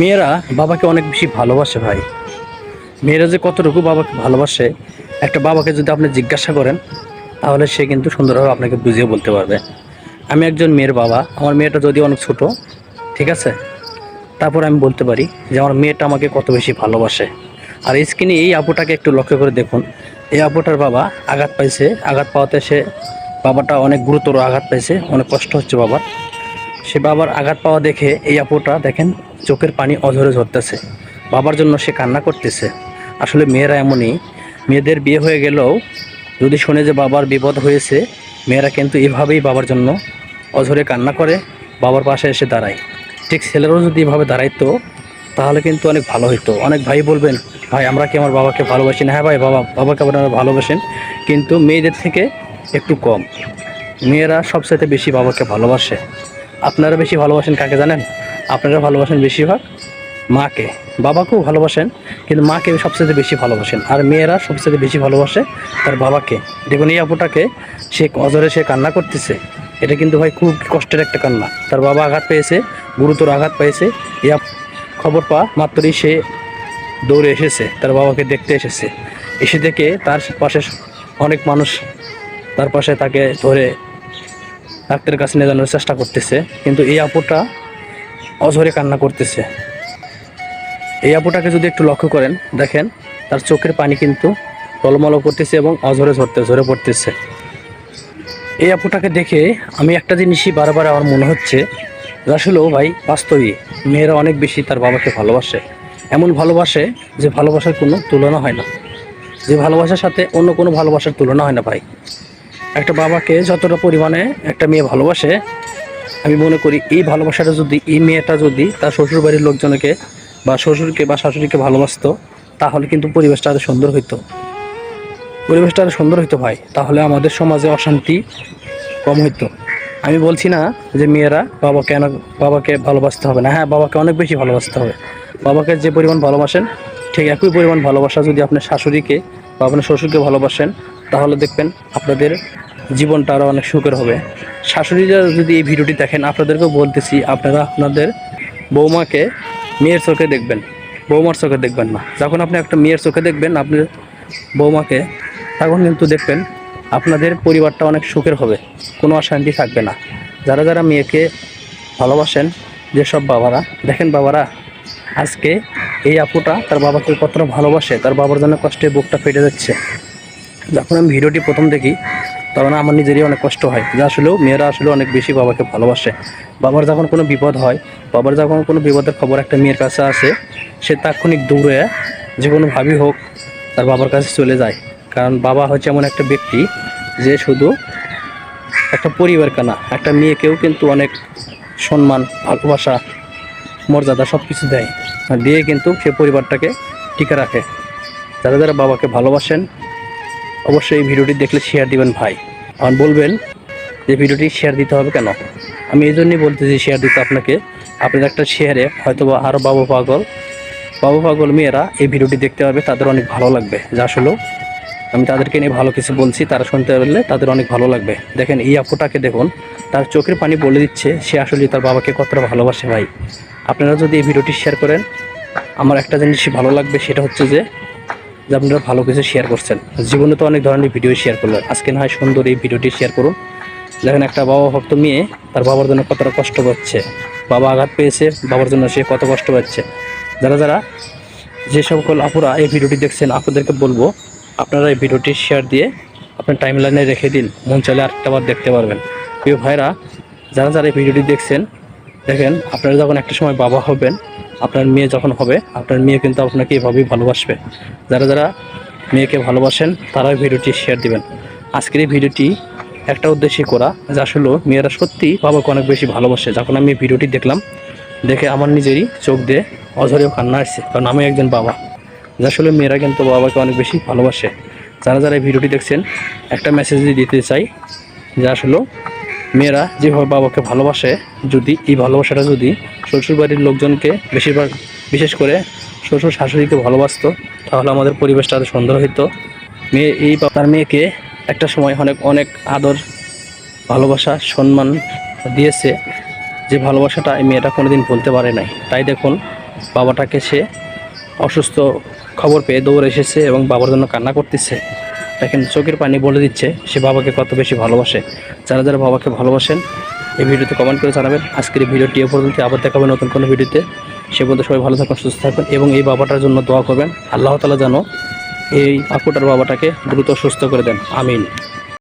মেয়েরা বাবাকে অনেক বেশি ভালোবাসে ভাই। মেয়েরা যে কতটুকু বাবাকে ভালোবাসে, একটা বাবাকে যদি আপনি জিজ্ঞাসা করেন, তাহলে সে কিন্তু সুন্দরভাবে আপনাকে বুঝিয়ে বলতে পারবে। আমি একজন মেয়ের বাবা, আমার মেয়েটা যদি অনেক ছোট, ঠিক আছে? তারপর আমি বলতে পারি যে আমার মেয়েটা আমাকে কত বেশি ভালোবাসে। আর স্ক্রিনে এই আপুটাকে একটু লক্ষ্য করে দেখুন। এই আপুটার বাবা আঘাত পাইছে, আঘাত পাওয়াতে সে বাবাটা অনেক গুরুতর আঘাত পাইছে, অনেক কষ্ট হচ্ছে বাবার। সে বাবার আঘাত পাওয়া দেখে এই আপুটা, দেখেন চোখের পানি অঝরে ঝরতেছে। বাবার জন্য সে কান্না করতেছে। আসলে মেয়েরা এমনই। মেয়েদের বিয়ে হয়ে গেলেও যদি শোনে যে বাবার বিপদ হয়েছে, মেয়েরা কিন্তু এভাবেই বাবার জন্য অঝরে কান্না করে, বাবার পাশে এসে দাঁড়ায়। ঠিক ছেলেরাও যদি এভাবে দাঁড়াইতো, তাহলে কিন্তু অনেক ভালো হতো অনেক ভাই বলবেন, ভাই, আমরা কি আমার বাবাকে ভালোবাসি না? হ্যাঁ ভাই, বাবা, বাবাকে আপনারা ভালোবাসেন, কিন্তু মেয়েদের থেকে একটু কম। মেয়েরা সবচাইতে বেশি বাবাকে ভালোবাসে। আপনারা বেশি ভালোবাসেন কাকে জানেন? আপনারা ভালোবাসেন বেশিরভাগ মাকে। বাবাকেও ভালোবাসেন, কিন্তু মাকে সবচেয়ে বেশি ভালোবাসেন। আর মেয়েরা সবচেয়ে বেশি ভালোবাসে তার বাবাকে। দেখুন, এই আপুটাকে সে অজরে সে কান্না করতেছে। এটা কিন্তু ভাই খুব কষ্টের একটা কান্না। তার বাবা আঘাত পেয়েছে, গুরুতর আঘাত পেয়েছে। এই খবর পা মাত্রই সে দৌড়ে এসেছে, তার বাবাকে দেখতে এসেছে। এসে দেখে তার পাশে অনেক মানুষ তার পাশে তাকে ধরে ডাক্তারের কাছে নিয়ে যাওয়ার চেষ্টা করতেছে। কিন্তু এই আপুটা অঝরে কান্না করতেছে। এই আপুটাকে যদি একটু লক্ষ্য করেন, দেখেন, তার চোখের পানি কিন্তু টলমল করতেছে এবং অঝরে ঝরতে, ঝরে পড়তেছে। এই আপুটাকে দেখে আমি একটা জিনিসই বারবার আমার মনে হচ্ছে আসলেও ভাই বাস্তবই মেয়েরা অনেক বেশি তার বাবাকে ভালোবাসে। এমন ভালোবাসে যে ভালোবাসার কোনো তুলনা হয় না। যে ভালোবাসার সাথে অন্য কোনো ভালোবাসার তুলনা হয় না ভাই। একটা বাবাকে যতটা পরিমাণে একটা মেয়ে ভালোবাসে আমি মনে করি এই ভালোবাসাটা যদি, এই মেয়েটা যদি তার শ্বশুর বাড়ির লোকজনকে বা শ্বশুরকে বা শাশুড়িকে ভালোবাসতো, তাহলে কিন্তু পরিবেশটা আরও সুন্দর হইতো। পরিবেশটা আরও সুন্দর হইতো ভাই। তাহলে আমাদের সমাজে অশান্তি কম হইতো। আমি বলছি না যে মেয়েরা বাবাকে কেন বাবাকে ভালোবাসতে হবে না। হ্যাঁ বাবাকে অনেক বেশি ভালোবাসতে হবে। বাবাকে যে পরিমাণ ভালোবাসেন, ঠিক একই পরিমাণ ভালোবাসা যদি আপনার শাশুড়িকে বা আপনার শ্বশুরকে ভালোবাসেন, তাহলে দেখবেন আপনাদের জীবনটা আরও অনেক সুখের হবে। শাশুড়িরা যদি এই ভিডিওটি দেখেন, আপনাদেরকেও বলতেছি, আপনারা আপনাদের বৌমাকে মেয়ের চোখে দেখবেন। বৌমার চোখে দেখবেন না। যখন আপনি একটা মেয়ের চোখে দেখবেন আপনার বৌমাকে, তখন কিন্তু দেখবেন আপনাদের পরিবারটা অনেক সুখের হবে। কোনো অশান্তি থাকবে না। যারা যারা মেয়েকে ভালোবাসেন, যেসব বাবারা, দেখেন বাবারা, আজকে এই আপুটা তার বাবাকে কতটা ভালোবাসে, তার বাবার জন্য কষ্টে বুকটা ফেটে যাচ্ছে। যখন আমি ভিডিওটি প্রথম দেখি তখন আমার নিজেরই অনেক কষ্ট হয়। যে আসলেও মেয়েরা আসলে অনেক বেশি বাবাকে ভালোবাসে। বাবার যখন কোনো বিপদ হয়, বাবার যখন কোনো বিপদের খবর একটা মেয়ের কাছে আসে, সে তাৎক্ষণিক দৌড়ে যে কোনো কোনোভাবেই হোক তার বাবার কাছে চলে যায়। কারণ বাবা হচ্ছে এমন একটা ব্যক্তি যে শুধু একটা পরিবার কানা একটা মেয়েকেও কিন্তু অনেক সম্মান, ভালোবাসা, মর্যাদা সব কিছু দেয় দিয়ে কিন্তু সে পরিবারটাকে টিকে রাখে। যারা যারা বাবাকে ভালোবাসেন অবশ্যই এই ভিডিওটি দেখলে শেয়ার দিবেন ভাই। আর বলবেন যে ভিডিওটি শেয়ার দিতে হবে কেন? আমি এই জন্যই বলতেছি শেয়ার দিতে আপনাকে। আপনার একটা শেয়ারে হয়তো বা আরও বাবু পাগল বাবু পাগল মেয়েরা এই ভিডিওটি দেখতে পাবে তাদের অনেক ভালো লাগবে। যা আসলেও আমি তাদেরকে নিয়ে ভালো কিছু বলছি, তারা শুনতে পারলে তাদের অনেক ভালো লাগবে। দেখেন, এই আপুটাকে দেখুন, তার চোখের পানি বলে দিচ্ছে, সে আসলে তার বাবাকে কতটা ভালোবাসে ভাই। আপনারা যদি এই ভিডিওটি শেয়ার করেন, আমার একটা জিনিস ভালো লাগবে, সেটা হচ্ছে যে যে আপনারা ভালো কিছু শেয়ার করছেন। জীবনে তো অনেক ধরনের ভিডিও শেয়ার করলেন। আজকে না হয় সুন্দর এই ভিডিওটি শেয়ার করুন। দেখেন একটা বাবা ভক্ত মেয়ে, তার বাবার জন্য কতটা কষ্ট পাচ্ছে। বাবা আঘাত পেয়েছে, বাবার জন্য সে কত কষ্ট পাচ্ছে। যারা যারা যে সকল আপুরা এই ভিডিওটি দেখছেন আপনাদেরকে বলব, আপনারা এই ভিডিওটি শেয়ার দিয়ে আপনার টাইম লাইনে রেখে দিন। মন চাইলে আরেকটা বার দেখতে পারবেন। প্রিয় ভাইরা, যারা যারা এই ভিডিওটি দেখছেন, দেখেন আপনারা যখন একটা সময় বাবা হবেন আপনার মেয়ে যখন হবে, আপনার মেয়ে কিন্তু আপনাকে এভাবেই ভালোবাসবে। যারা যারা মেয়েকে ভালোবাসেন তারা ভিডিওটি শেয়ার দিবেন। আজকের এই ভিডিওটি একটা উদ্দেশ্যে করা, যে আসলে মেয়েরা সত্যি বাবাকে অনেক বেশি ভালোবাসে। যখন আমি ভিডিওটি দেখলাম, দেখে আমার নিজেরই চোখ দিয়ে অঝরেও কান্না আসছে, কারণ আমি একজন বাবা। যে আসলে মেয়েরা কিন্তু বাবাকে অনেক বেশি ভালোবাসে। যারা যারা এই ভিডিওটি দেখছেন, একটা মেসেজ দিতে চাই, যে আসলে মেয়েরা যেভাবে বাবাকে ভালোবাসে, যদি এই ভালোবাসাটা যদি শ্বশুরবাড়ির লোকজনকে বেশিরভাগ, বিশেষ করে শ্বশুর শাশুড়িকে ভালোবাসতো, তাহলে আমাদের পরিবেশটা আরও সুন্দর হতো মেয়ে, এই তার মেয়েকে একটা সময় অনেক অনেক আদর, ভালোবাসা, সম্মান দিয়েছে যে ভালোবাসাটা এই মেয়েটা কোনোদিন বলতে পারে নাই। তাই দেখুন, বাবাটাকে সে অসুস্থ খবর পেয়ে দৌড়ে এসেছে এবং বাবার জন্য কান্না করতেছে। দেখেন চোখের পানি বলে দিচ্ছে, সে বাবাকে কত বেশি ভালোবাসে। যারা যারা বাবাকে ভালোবাসেন, এই ভিডিওতে কমেন্ট করে জানাবেন। আজকের এই ভিডিওটি এ পর্যন্ত আবার দেখাবেন নতুন কোনো ভিডিওতে। সে পর্যন্ত সবাই ভালো থাকবেন সুস্থ থাকবেন এবং এই বাবাটার জন্য দোয়া করবেন। আল্লাহ তালা যেন এই আকুটার বাবাটাকে দ্রুত সুস্থ করে দেন। আমিন।